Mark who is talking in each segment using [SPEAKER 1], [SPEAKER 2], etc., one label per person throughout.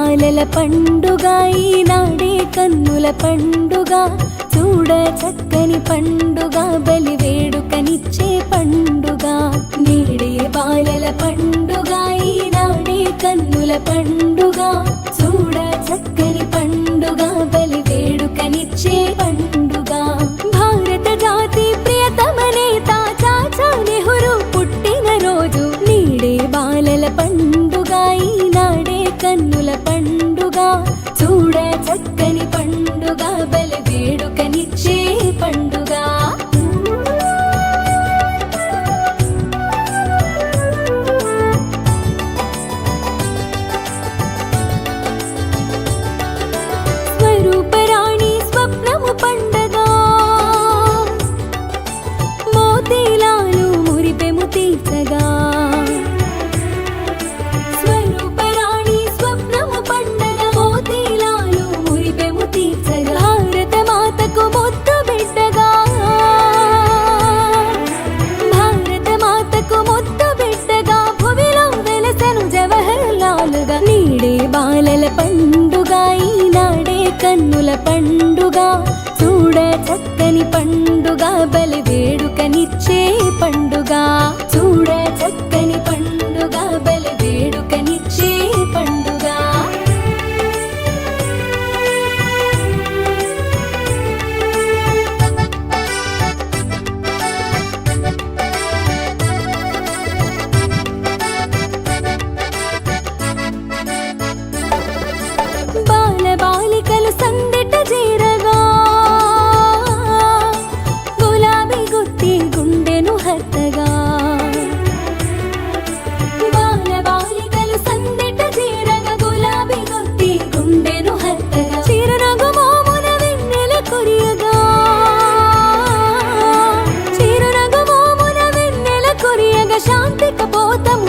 [SPEAKER 1] బాలల పండుగ ఈనాడే కన్నుల పండుగ. చూడ చక్కని పండుగ బలి వేడుకనిచ్చే పండుగ. నేడే బాలల పండుగ ఈనాడే కన్నుల పండుగ. చూడ చక్కని వేడుకనిచ్చే పండుగ. పండుగ చూడ చక్కని పండుగ బలి వేడుకనిచ్చే పండుగ. పెట్టబోతం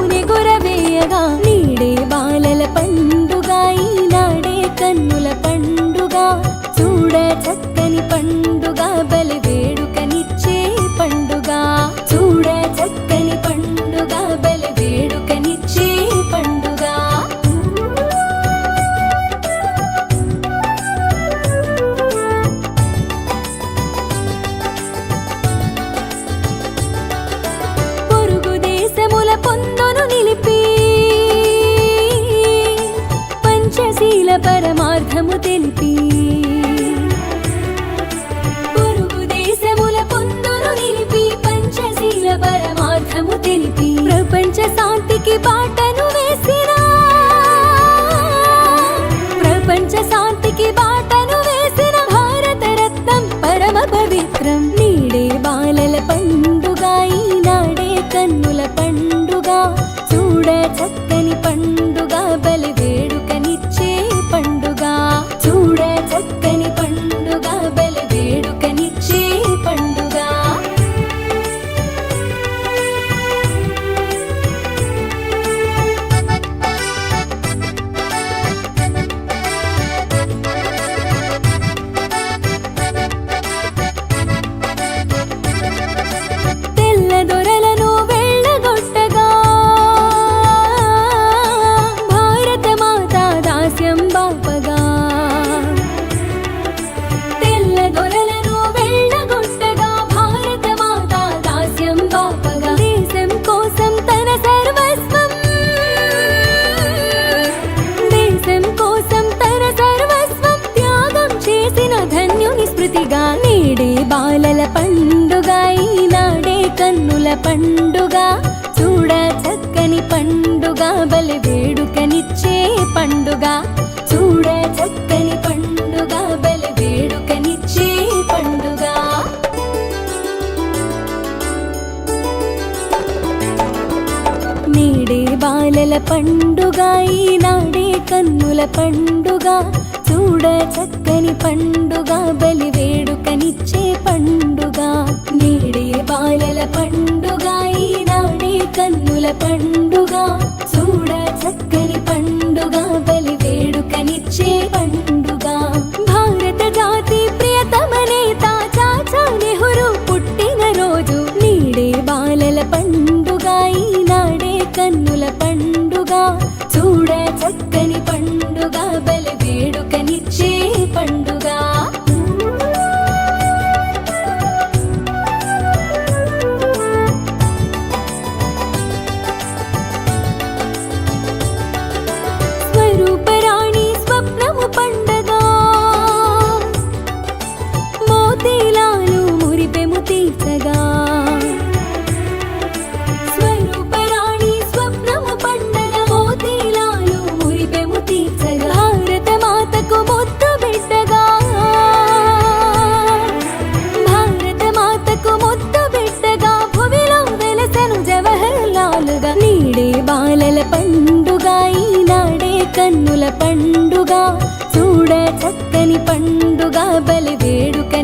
[SPEAKER 1] శీల పరమార్థము తెలిపి పంచశీల పరమార్థము తెలిపి ప్రపంచ శాంతికి పాట పండుగ చూడ చక్కని పండుగ బలి వేడుకనిచ్చే పండుగ. చూడ చక్కని పండుగ బలి వేడుకనిచ్చే పండుగ. నేడే బాలల పండుగ ఈనాడే కన్నుల పండుగ. చూడ చక్కని పండుగ బలి వేడుకనిచ్చే పండుగ. నేడే బాలల పండుగ ఈనాడే కన్నుల పండుగ. చూడ చక్కని పండుగ బలి వేడుక